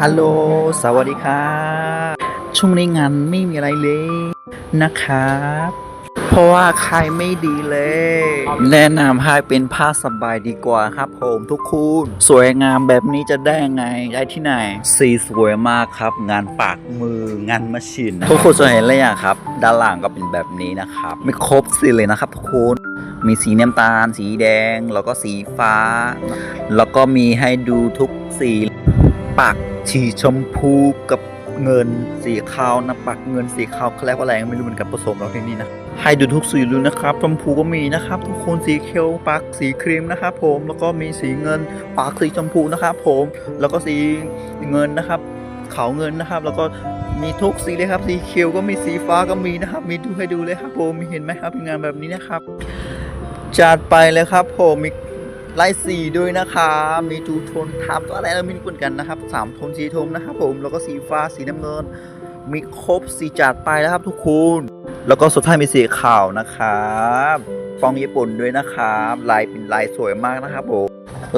ฮัลโหล สวัสดีครับช่วงนี้งานไม่มีอะไรเลยนะครับ เพราะว่าใครไม่ดีเลย แนะนำให้เป็นผ้าสบายดีกว่าครับผมทุกคุณสวยงามแบบนี้จะได้ไงได้ที่ไหน สีสวยมากครับ งานปากมืองานมาชินทุกคนจะเห็นเลยอะครับ ด้านหลังก็เป็นแบบนี้นะครับ ไม่ครบสีเลยนะครับทุกคนมีสีน้ำตาล สีแดง แล้วก็สีฟ้า แล้วก็มีให้ดูทุกสี ปากสีชมพูกับเงินสีขาวนะปากเงินสีขาวเขาเรียกว่าอะไรไม่รู้เหมือนกันผสมแล้วที่นี่นะให้ดูทุกสีเลยนะครับชมพูก็มีนะครับ ทุกคนสีเขียวปากสีครีมนะครับผมแล้วก็มีสีเงินปากสีชมพูนะครับผมแล้วก็สีเงินนะครับขาวเงินนะครับ แล้วก็มีทุกสีเลยครับสีเขียวก็มีสีฟ้าก็มีนะครับ มีดูให้ดูเลยครับผมมีเห็นไหมครับงานแบบนี้นะครับ จัดไปเลยครับผมมี ไล่สีด้วยนะครับมีทูโทนทับตัวอะไรเรามีเหมือนกันนะครับสามโทนสีโทนนะครับผมแล้วก็สีฟ้าสีน้ำเงิน มีครบสีจัดไปแล้วครับทุกคนแล้วก็สุดท้ายมีสีขาวนะครับฟองญี่ปุ่นด้วยนะครับลายเป็นลายสวยมากนะครับผม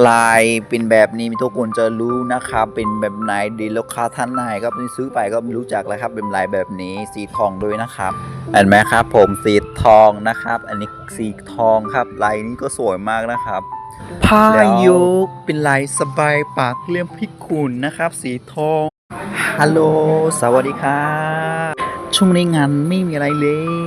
ลายเป็นแบบนี้มีทุกคนจะรู้นะครับเป็นแบบไหนดีลูกค้าท่านไหนก็ไปซื้อไปก็ม่รู้จักแล้วครับเป็นลายแบบนี้สีทองด้วยนะครับเห็นไหมครับ ผมสีทองนะครับ อันนี้สีทองครับลายนี้ก็สวยมากนะครับผ้ายกเป็นลายสบายปากเลี่ยมพิกุลนะครับ สีทองฮัลโหลสวัสดีครับช่วงนี้งานไม่มีอะไรเลย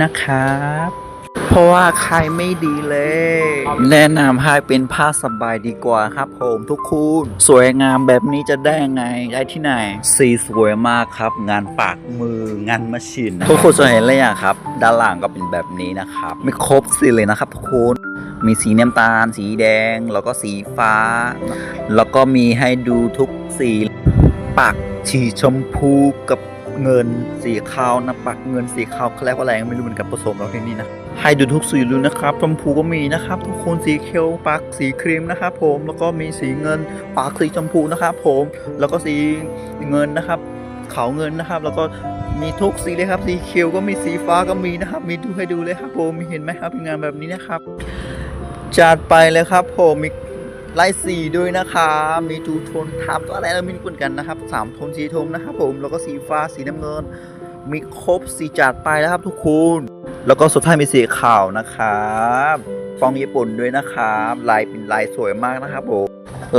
นะครับ เพราะว่าใครไม่ดีเลย แนะนำให้เป็นผ้าสบายดีกว่าครับผมทุกคุณ สวยงามแบบนี้จะได้ไงได้ที่ไหน สีสวยมากครับ งานปากมืองานมาชินทุกคนจะเห็นเลยอะครับ ด้านหลังก็เป็นแบบนี้นะครับ ไม่ครบสีเลยนะครับทุกคนมีสีน้ำตาล สีแดง แล้วก็สีฟ้า แล้วก็มีให้ดูทุกสีปากสีชมพูกับ เงินสีขาวนะปากเงินสีขาวเขาเรียกว่าอะไรไม่รู้เหมือนกันผสมแล้วที่นี่นะให้ดูทุกสีเลยนะครับชมพูก็มีนะครับ ทุกคนสีเขียวปากสีครีมนะครับผมแล้วก็มีสีเงินปากสีชมพูนะครับผมแล้วก็สีเงินนะครับขาวเงินนะครับ แล้วก็มีทุกสีเลยครับ สีเขียวก็มีสีฟ้าก็มีนะครับ มีดูให้ดูเลยครับผมมีเห็นไหมครับงานแบบนี้นะครับ จัดไปเลยครับผมมี ไล่สีด้วยนะครับมีทูโทนทับตัวอะไรเรามีเหมือนกันนะครับสามโทนสีโทนนะครับผมแล้วก็สีฟ้าสีน้ำเงิน มีครบสีจัดไปแล้วครับทุกคนแล้วก็สุดท้ายมีสีขาวนะครับฟองญี่ปุ่นด้วยนะครับลายเป็นลายสวยมากนะครับผม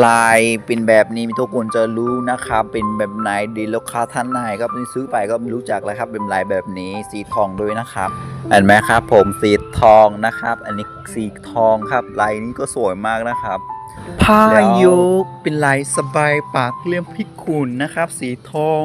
ลายเป็นแบบนี้มีทุกคนจะรู้นะครับ เป็นแบบไหนดีลูกค้าท่านไหนก็ไปซื้อไปก็ไม่รู้จักแล้วครับเป็นลายแบบนี้สีทองด้วยนะครับเห็นไหมครับ ผมสีทองนะครับ อันนี้สีทองครับ ลายนี้ก็สวยมากนะครับผ้าแล้วยกเป็นลายสบายปากเลี่ยมพิกุลนะครับ สีทอง